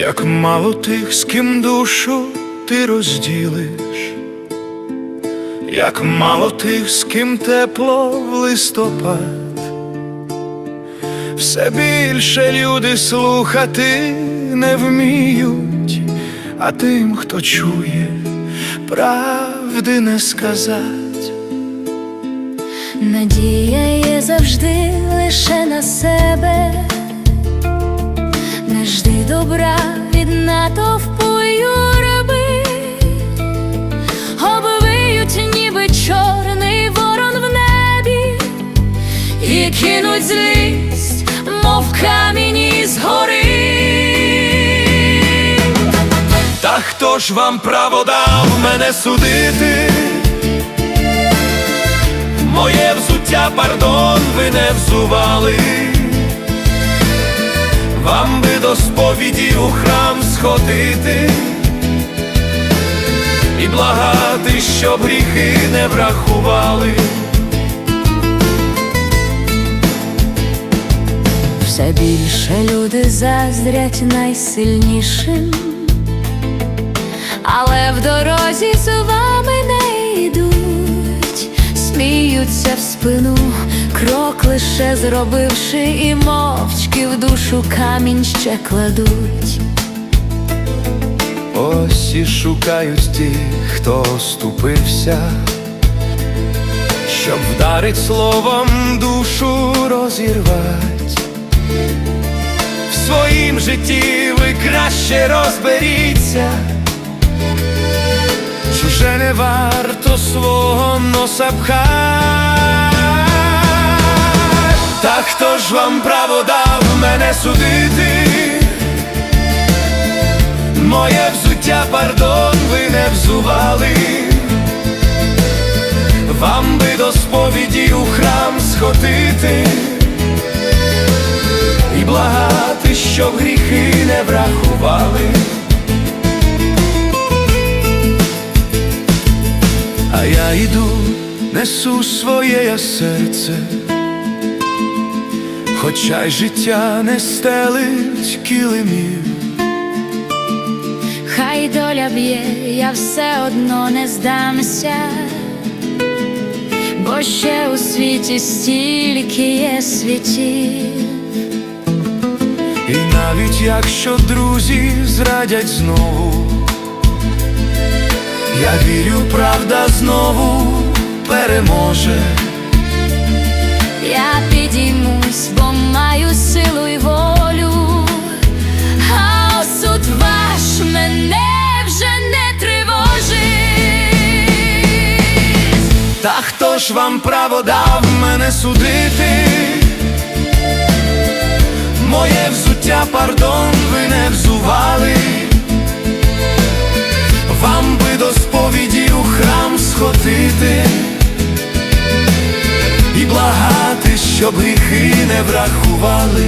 Як мало тих, з ким душу ти розділиш, як мало тих, з ким тепло в листопад, все більше люди слухати не вміють, а тим, хто чує, правди не сказать. Надія є завжди лише на себе, добра від натовпу юрби, обвиють, ніби чорний ворон в небі, і кинуть злість, мов камінь із гори. Та хто ж вам право дав мене судити? Моє взуття, пардон, ви не взували. Вам би до сповіді у храм сходити. І благати, щоб гріхи не врахували. Все більше люди заздрять найсильнішим, але в дорозі з вами не йдуть, сміються в спину, крок лише зробивши, і мовчки камінь ще кладуть. Ось і шукають ті, хто ступився, щоб вдарить словом душу розірвать. В своїм житті ви краще розберіться, чуже не варто свого носа пхать. Та хто ж вам право дав мене судити? Моє взуття, пардон, ви не взували. Вам би до сповіді у храм сходити і благати, щоб гріхи не врахували. А я йду, несу своє серце, хоча й життя не стелить килимів. Хай доля б'є, я все одно не здамся, бо ще у світі стільки є світів. І навіть якщо друзі зрадять знову, я вірю, правда знову переможе. Я підіймусь, Та хто ж вам право дав мене судити? Моє взуття, пардон, ви не взували. Вам би до сповіді у храм сходити і благати, щоб гріхи не врахували.